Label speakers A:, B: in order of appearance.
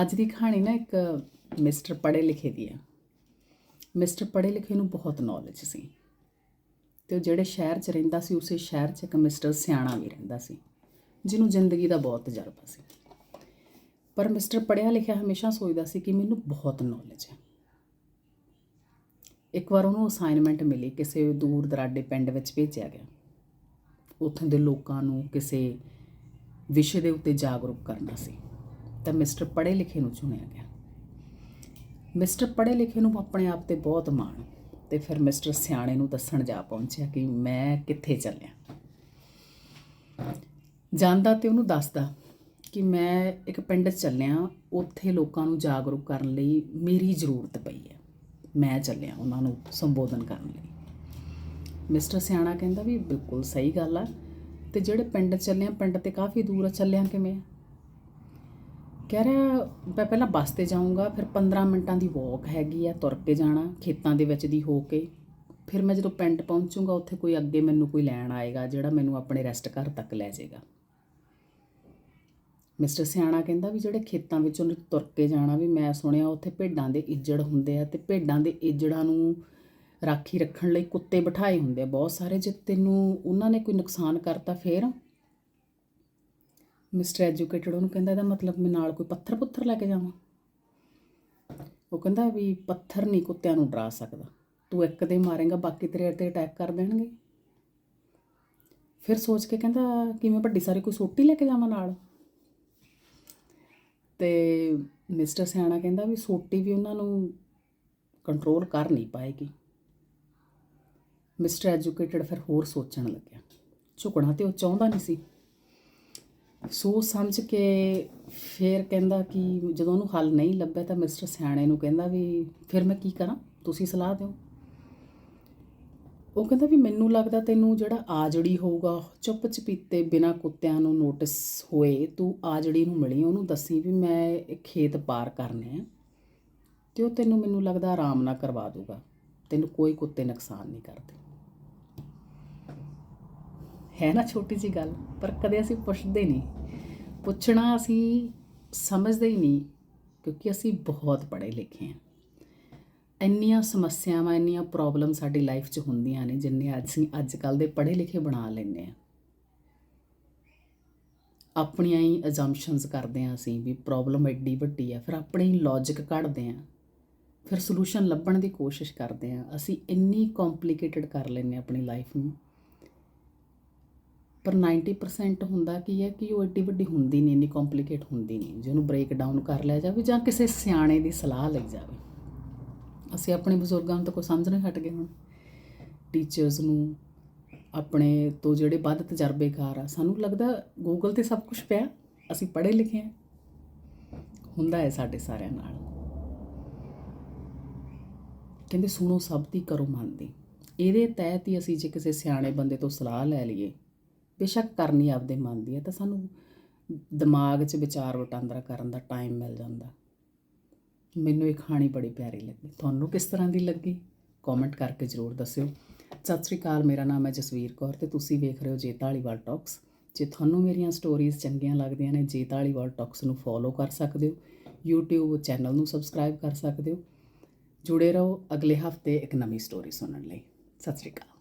A: ਅੱਜ ਦੀ ਕਹਾਣੀ ਨਾ ਇੱਕ ਮਿਸਟਰ ਪੜ੍ਹੇ ਲਿਖੇ ਦੀ ਆ ਮਿਸਟਰ ਪੜ੍ਹੇ ਲਿਖੇ ਨੂੰ ਬਹੁਤ ਨੌਲੇਜ ਸੀ। ਤੇ ਉਹ ਜਿਹੜੇ ਸ਼ਹਿਰ 'ਚ ਰਹਿੰਦਾ ਸੀ, ਉਸੇ ਸ਼ਹਿਰ 'ਚ ਇੱਕ ਮਿਸਟਰ ਸਿਆਣਾ ਵੀ ਰਹਿੰਦਾ ਸੀ, ਜਿਹਨੂੰ ਜ਼ਿੰਦਗੀ ਦਾ ਬਹੁਤ ਤਜਰਬਾ ਸੀ। ਪਰ ਮਿਸਟਰ ਪੜ੍ਹਿਆ ਲਿਖਿਆ ਹਮੇਸ਼ਾ ਸੋਚਦਾ ਸੀ ਕਿ ਮੈਨੂੰ ਬਹੁਤ ਨੌਲੇਜ ਹੈ। ਇੱਕ ਵਾਰ ਉਹਨੂੰ ਅਸਾਈਨਮੈਂਟ ਮਿਲੀ, ਕਿਸੇ ਦੂਰ ਦਰਾਡੇ ਪਿੰਡ ਵਿੱਚ ਭੇਜਿਆ ਗਿਆ। ਉੱਥੋਂ ਦੇ ਲੋਕਾਂ ਨੂੰ ਕਿਸੇ ਵਿਸ਼ੇ ਦੇ ਉੱਤੇ ਜਾਗਰੂਕ ਕਰਨਾ ਸੀ। ਤਾਂ ਮਿਸਟਰ ਪੜ੍ਹੇ ਲਿਖੇ ਨੂੰ ਚੁਣਿਆ ਗਿਆ। ਮਿਸਟਰ ਪੜ੍ਹੇ ਲਿਖੇ ਨੂੰ ਆਪਣੇ ਆਪ ਤੇ ਬਹੁਤ ਮਾਣ, ਤੇ ਫਿਰ ਮਿਸਟਰ ਸਿਆਣੇ ਨੂੰ ਦੱਸਣ ਜਾ ਪਹੁੰਚਿਆ ਕਿ ਮੈਂ ਕਿੱਥੇ ਚੱਲਿਆ। ਜਾਂਦਾ ਤੇ ਉਹਨੂੰ ਦੱਸਦਾ ਕਿ ਮੈਂ ਇੱਕ ਪਿੰਡ ਚੱਲਿਆ, ਉੱਥੇ ਲੋਕਾਂ ਨੂੰ ਜਾਗਰੂਕ ਕਰਨ ਲਈ ਮੇਰੀ ਜ਼ਰੂਰਤ ਪਈ ਹੈ। ਮੈਂ ਚੱਲਿਆ ਉਹਨਾਂ ਨੂੰ ਸੰਬੋਧਨ ਕਰਨ ਲਈ। ਮਿਸਟਰ ਸਿਆਣਾ ਕਹਿੰਦਾ ਵੀ ਬਿਲਕੁਲ ਸਹੀ ਗੱਲ ਆ, ਤੇ ਜਿਹੜੇ ਪਿੰਡ ਚੱਲਿਆ, ਪਿੰਡ ਤੇ ਕਾਫੀ ਦੂਰ ਆ, ਚੱਲਿਆ ਕਿਵੇਂ ਆ? ਕਹਿ ਰਿਹਾ, ਮੈਂ ਪਹਿਲਾਂ ਬੱਸ ਤੇ ਜਾਊਂਗਾ, ਫਿਰ 15 ਮਿੰਟਾਂ ਦੀ ਵਾਕ ਹੈਗੀ ਆ ਤੁਰ ਕੇ ਜਾਣਾ, ਖੇਤਾਂ ਦੇ ਵਿੱਚ ਦੀ ਹੋ ਕੇ। ਫਿਰ ਮੈਂ ਜਦੋਂ ਪਿੰਡ ਪਹੁੰਚੂੰਗਾ, ਉੱਥੇ ਕੋਈ ਅੱਗੇ ਮੈਨੂੰ ਕੋਈ ਲੈਣ ਆਏਗਾ, ਜਿਹੜਾ ਮੈਨੂੰ ਆਪਣੇ ਰੈਸਟ ਘਰ ਤੱਕ ਲੈ ਜਾਏਗਾ। ਮਿਸਟਰ ਸਿਆਣਾ ਕਹਿੰਦਾ ਵੀ ਜਿਹੜੇ ਖੇਤਾਂ ਵਿੱਚੋਂ ਦੀ ਤੁਰ ਕੇ ਜਾਣਾ ਵੀ ਮੈਂ ਸੁਣਿਆ, ਉੱਥੇ ਭੇਡਾਂ ਦੇ ਇੱਜੜ ਹੁੰਦੇ ਆ ਤੇ ਭੇਡਾਂ ਦੇ ਇੱਜੜਾਂ ਨੂੰ ਰਾਖੀ ਰੱਖਣ ਲਈ ਕੁੱਤੇ ਬਿਠਾਏ ਹੁੰਦੇ ਆ। ਬਹੁਤ ਸਾਰੇ ਜੇ ਤੈਨੂੰ, ਉਹਨਾਂ ਨੇ ਕੋਈ ਨੁਕਸਾਨ ਕਰਤਾ ਫੇਰ? ਮਿਸਟਰ ਐਜੂਕੇਟਡ ਉਹਨੂੰ ਕਹਿੰਦਾ ਇਹਦਾ ਮਤਲਬ ਮੈਂ ਨਾਲ ਕੋਈ ਪੱਥਰ ਪੁੱਥਰ ਲੈ ਕੇ ਜਾਵਾਂ। ਉਹ ਕਹਿੰਦਾ ਵੀ ਪੱਥਰ ਨਹੀਂ ਕੁੱਤਿਆਂ ਨੂੰ ਡਰਾ ਸਕਦਾ। ਤੂੰ ਇੱਕ ਦੇ ਮਾਰੇਗਾ, ਬਾਕੀ ਤੇਰੇ ਤੇ ਅਟੈਕ ਕਰ ਦੇਣਗੇ। ਫਿਰ ਸੋਚ ਕੇ ਕਹਿੰਦਾ, ਕਿਵੇਂ ਵੱਡੀ ਸਾਰੀ ਕੋਈ ਸੋਟੀ ਲੈ ਕੇ ਜਾਵਾਂ ਨਾਲ? ਤੇ ਮਿਸਟਰ ਸਿਆਣਾ ਕਹਿੰਦਾ ਵੀ ਸੋਟੀ ਵੀ ਉਹਨਾਂ ਨੂੰ ਕੰਟਰੋਲ ਕਰ ਨਹੀਂ ਪਾਏਗੀ। ਮਿਸਟਰ ਐਜੂਕੇਟਡ ਫਿਰ ਹੋਰ ਸੋਚਣ ਲੱਗਿਆ। ਝੁਕਣਾ ਤੇ ਉਹ ਚਾਹੁੰਦਾ ਨਹੀਂ ਸੀ। ਸੋਚ ਸਮਝ ਕੇ ਫਿਰ ਕਹਿੰਦਾ ਕਿ ਜਦੋਂ ਉਹਨੂੰ ਹੱਲ ਨਹੀਂ ਲੱਭਿਆ ਤਾਂ ਮਿਸਟਰ ਸਿਆਣੇ ਨੂੰ ਕਹਿੰਦਾ ਵੀ ਫਿਰ ਮੈਂ ਕੀ ਕਰਾਂ? ਤੁਸੀਂ ਸਲਾਹ ਦਿਓ। ਉਹ ਕਹਿੰਦਾ ਵੀ ਮੈਨੂੰ ਲੱਗਦਾ ਤੈਨੂੰ ਜਿਹੜਾ ਆਜੜੀ ਹੋਊਗਾ ਚੁੱਪ ਚਪੀਤੇ ਬਿਨਾ ਕੁੱਤਿਆਂ ਨੂੰ ਨੋਟਿਸ ਹੋਏ, ਤੂੰ ਆਜੜੀ ਨੂੰ ਮਿਲੀ, ਉਹਨੂੰ ਦੱਸੀ ਵੀ ਮੈਂ ਇਹ ਖੇਤ ਪਾਰ ਕਰਨੇ ਆ ਤੇ ਉਹ ਤੈਨੂੰ ਮੈਨੂੰ ਲੱਗਦਾ ਆਰਾਮ ਨਾਲ ਕਰਵਾ ਦੂਗਾ। ਤੈਨੂੰ ਕੋਈ ਕੁੱਤੇ ਨੁਕਸਾਨ ਨਹੀਂ ਕਰਦੇ। ਹੈ ਨਾ ਛੋਟੀ ਜੀ ਗੱਲ, ਪਰ ਕਦੇ ਅਸੀਂ ਪੁੱਛਦੇ ਨਹੀਂ। ਪੁੱਛਣਾ ਅਸੀਂ ਸਮਝਦੇ ਹੀ ਨਹੀਂ, ਕਿਉਂਕਿ ਅਸੀਂ ਬਹੁਤ ਪੜ੍ਹੇ ਲਿਖੇ ਹਾਂ। ਇੰਨੀਆਂ ਸਮੱਸਿਆਵਾਂ, ਇੰਨੀਆਂ ਪ੍ਰੋਬਲਮ ਸਾਡੀ ਲਾਈਫ 'ਚ ਹੁੰਦੀਆਂ ਨੇ, ਜਿੰਨੇ ਅੱਜ ਅਸੀਂ ਅੱਜ ਕੱਲ ਦੇ ਪੜ੍ਹੇ ਲਿਖੇ ਬਣਾ ਲੈਂਦੇ ਆ ਆਪਣੀਆਂ ਹੀ ਅਜੰਪਸ਼ਨਸ ਕਰਦੇ ਆ ਅਸੀਂ ਵੀ ਪ੍ਰੋਬਲਮ ਐਡੀ ਵੱਡੀ ਆ, ਫਿਰ ਆਪਣੇ ਹੀ ਲੌਜੀਕ ਕੱਢਦੇ ਆ ਫਿਰ ਸੋਲੂਸ਼ਨ ਲੱਭਣ ਦੀ ਕੋਸ਼ਿਸ਼ ਕਰਦੇ ਆ ਅਸੀਂ ਇੰਨੀ ਕੰਪਲਿਕੇਟਡ ਕਰ ਲੈਂਦੇ ਆ ਆਪਣੀ ਲਾਈਫ ਨੂੰ। ਪਰ 90% ਹੁੰਦਾ ਕੀ ਹੈ ਕਿ ਉਹ ਏਡੀ ਵੱਡੀ ਹੁੰਦੀ ਨਹੀਂ ਇੰਨੀ ਕੰਪਲਿਕੇਟ ਹੁੰਦੀ ਨਹੀਂ ਜੇ ਉਹਨੂੰ ਬ੍ਰੇਕ ਡਾਊਨ ਕਰ ਲਿਆ ਜਾਵੇ ਜਾਂ ਕਿਸੇ ਸਿਆਣੇ ਦੀ ਸਲਾਹ ਲਈ ਜਾਵੇ। ਅਸੀਂ ਆਪਣੇ ਬਜ਼ੁਰਗਾਂ ਨੂੰ ਤਾਂ ਕੋਈ ਸਮਝ ਸਮਝਣੇ ਹਟ ਗਏ ਹੁਣ। ਟੀਚਰਸ ਨੂੰ, ਆਪਣੇ ਤੋਂ ਜਿਹੜੇ ਵੱਧ ਤਜਰਬੇਕਾਰ ਆ, ਸਾਨੂੰ ਲੱਗਦਾ ਗੂਗਲ ਤੇ ਸਭ ਕੁਝ ਪਿਆ, ਅਸੀਂ ਪੜ੍ਹੇ ਲਿਖੇ ਆ। ਹੁੰਦਾ ਹੈ ਸਾਡੇ ਸਾਰਿਆਂ ਨਾਲ। ਕਹਿੰਦੇ ਸੁਣੋ ਸਭ ਦੀ ਕਰੋ ਮਨ ਦੀ ਇਹਦੇ ਤਹਿਤ ਹੀ ਅਸੀਂ ਜੇ ਕਿਸੇ ਸਿਆਣੇ ਬੰਦੇ ਤੋਂ ਸਲਾਹ ਲੈ ਲਈਏ ਬੇਸ਼ੱਕ ਕਰਨੀ ਆਪਦੇ ਮਨ ਦੀ ਹੈ ਤਾਂ ਸਾਨੂੰ ਦਿਮਾਗ 'ਚ ਵਿਚਾਰ ਵਟਾਂਦਰਾ ਕਰਨ ਦਾ ਟਾਈਮ ਮਿਲ ਜਾਂਦਾ। ਮੈਨੂੰ ਇਹ ਕਹਾਣੀ ਬੜੀ ਪਿਆਰੀ ਲੱਗੀ। ਤੁਹਾਨੂੰ ਕਿਸ ਤਰ੍ਹਾਂ ਦੀ ਲੱਗੀ? ਕਮੈਂਟ ਕਰਕੇ ਜ਼ਰੂਰ ਦੱਸਿਓ। ਸਤਿ ਸ੍ਰੀ ਅਕਾਲ, ਮੇਰਾ ਨਾਮ ਹੈ ਜਸਵੀਰ ਕੌਰ ਤੇ ਤੁਸੀਂ ਵੇਖ ਰਹੇ ਹੋ ਜੇਤਾਲੀਵਾਲ ਟਾਕਸ ਜੇ ਤੁਹਾਨੂੰ ਮੇਰੀਆਂ ਸਟੋਰੀਜ਼ ਚੰਗੀਆਂ ਲੱਗਦੀਆਂ ਨੇ ਜੇਤਾਲੀਵਾਲ ਟਾਕਸ ਨੂੰ ਫੋਲੋ ਕਰ ਸਕਦੇ ਹੋ। YouTube ਚੈਨਲ ਨੂੰ ਸਬਸਕ੍ਰਾਈਬ ਕਰ ਸਕਦੇ ਹੋ। ਜੁੜੇ ਰਹੋ ਅਗਲੇ ਹਫ਼ਤੇ ਇੱਕ ਨਵੀਂ ਸਟੋਰੀ ਸੁਣਨ ਲਈ। ਸਤਿ ਸ੍ਰੀ ਅਕਾਲ।